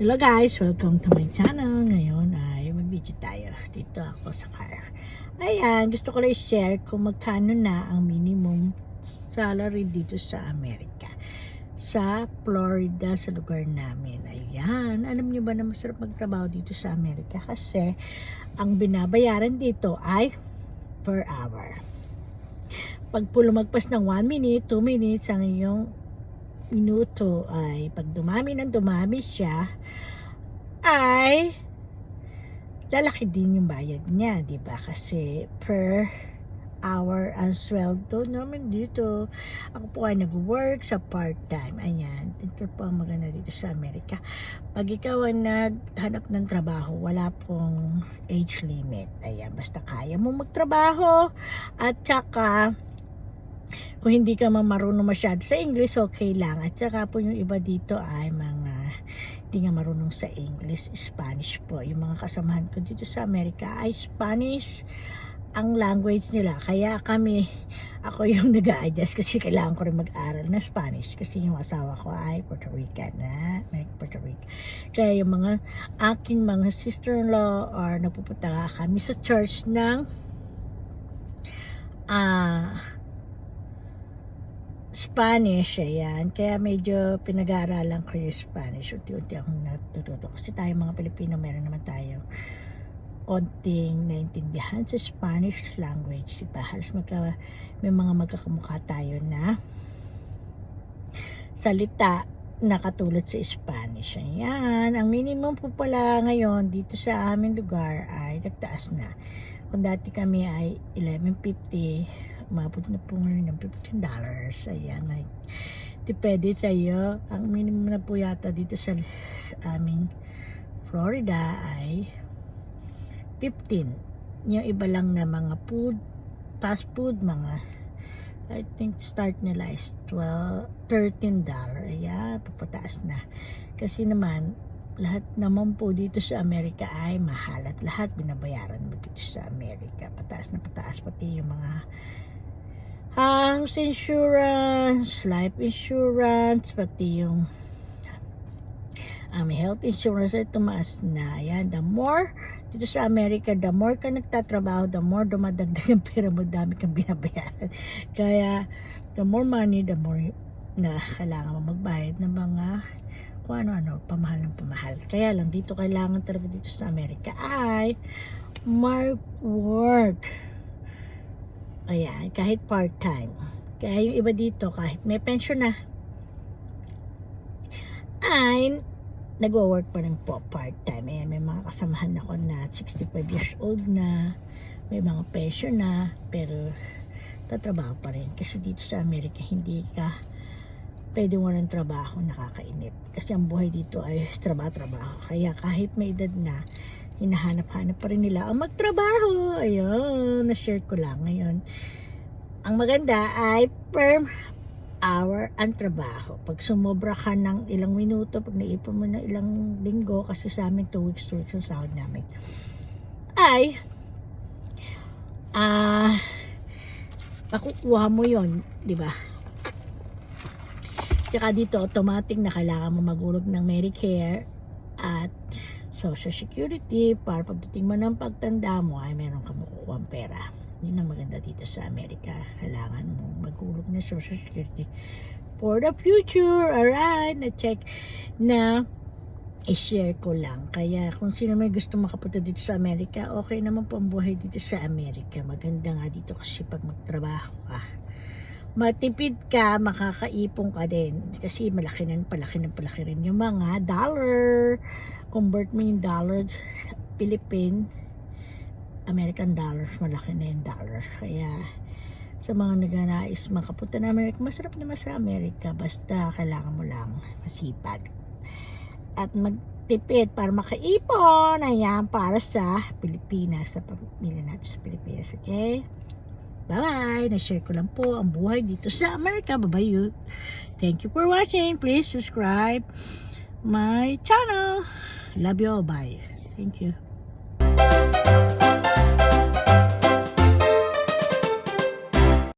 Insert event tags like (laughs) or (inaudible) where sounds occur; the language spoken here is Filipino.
Hello guys, welcome to my channel. Ngayon ay mag-video tayo. Dito ako sa car. Ayan, gusto ko lang share kung magkano na ang minimum salary dito sa Amerika. Sa Florida, sa lugar namin. Ayan, alam niyo ba na masarap magtrabaho dito sa Amerika? Kasi ang binabayaran dito ay per hour. Pag lumagpas ng 1 minute, 2 minutes ang iyong minuto ay pag dumami ng dumami siya ay lalaki din yung bayad niya, di ba? Kasi per hour ang sweldo namin dito. Ako po ay nag-work sa part-time. Ayan, dito po ang maganda dito sa Amerika. Pag ikaw ay naghanap ng trabaho, wala pong age limit. Ayan, basta kaya mo magtrabaho at saka kung hindi ka man marunong masyado sa English, okay lang. At saka po yung iba dito ay mga hindi nga marunong sa English, Spanish po. Yung mga kasamahan ko dito sa Amerika ay Spanish ang language nila. Kaya kami, ako yung (laughs) nag adjust kasi kailangan ko rin mag-aral na Spanish kasi yung asawa ko ay Puerto Rican na, may Puerto Rican. Kaya yung mga aking mga sister-in-law or napupunta kami sa church ng ah Spanish, ayan. Kaya medyo pinag-aaralan ko yung Spanish. Unti-unti akong natututo. Kasi tayo mga Pilipino, meron naman tayo konting naintindihan sa Spanish language. Diba? Halos magka, may mga magkakamukha tayo na salita na katulad sa Spanish. Ayan. Ang minimum po pala ngayon dito sa aming lugar ay nagtaas na. Kung dati kami ay 11.50 umabot na po ngayon ng 15 dollars. Ayan, ay, depende sa. Ang minimum na po yata dito sa, sa aming Florida ay 15. Yung iba lang na mga food, fast food, mga I think start nila is 12, 13 dollar. Ayan, papataas na. Kasi naman, lahat naman po dito sa Amerika ay mahal at lahat binabayaran mo dito sa Amerika. Pataas na pataas pati yung mga house insurance, life insurance, pati yung um, health insurance ay tumaas na. Ayan, the more dito sa Amerika, the more ka nagtatrabaho, the more dumadagdag (laughs) yung pera mo, dami kang binabayaran. Kaya, the more money, the more na kailangan mo magbayad ng mga kung ano-ano, pamahal ng pamahal. Kaya lang, dito kailangan talaga dito sa Amerika ay my work. Ayan, kahit part-time. Kaya yung iba dito, kahit may pension na, ay nagwo-work pa rin po part-time. Ayan, may mga kasamahan ako na 65 years old na, may mga pension na, pero tatrabaho pa rin. Kasi dito sa Amerika, hindi ka pwede walang trabaho, nakakainip. Kasi ang buhay dito ay trabaho-trabaho. Kaya kahit may edad na, hinahanap-hanap pa rin nila ang magtrabaho. Ayun, na-share ko lang ngayon. Ang maganda ay per hour ang trabaho. Pag sumobra ka ng ilang minuto, pag naipon mo ng ilang linggo, kasi sa amin 2 weeks, 2 weeks ang sahod namin, ay ah makukuha mo yon di ba? Tsaka dito, automatic na kailangan mo magulog ng Medicare at Social Security para pagdating mo ng pagtanda mo ay meron ka makukuha pera. Yun ang maganda dito sa Amerika. Kailangan mo magulog ng Social Security for the future. Alright, na-check na i-share ko lang. Kaya kung sino may gusto makapunta dito sa Amerika, okay naman po ang buhay dito sa Amerika. Maganda nga dito kasi pag magtrabaho ka matipid ka, makakaipon ka din. Kasi malaki na, palaki na palaki rin yung mga dollar. Convert mo yung dollar, Philippine, American dollar, malaki na yung dollar. Kaya, sa mga naganais makapunta na Amerika, masarap naman sa Amerika. Basta kailangan mo lang masipag. At magtipid para makaipon. Ayan, para sa Pilipinas, sa pamilya natin sa Pilipinas. Okay? Bye-bye! Na-share ko lang po ang buhay dito sa Amerika. Bye-bye you. Thank you for watching. Please subscribe my channel. Love you all. Bye. Thank you.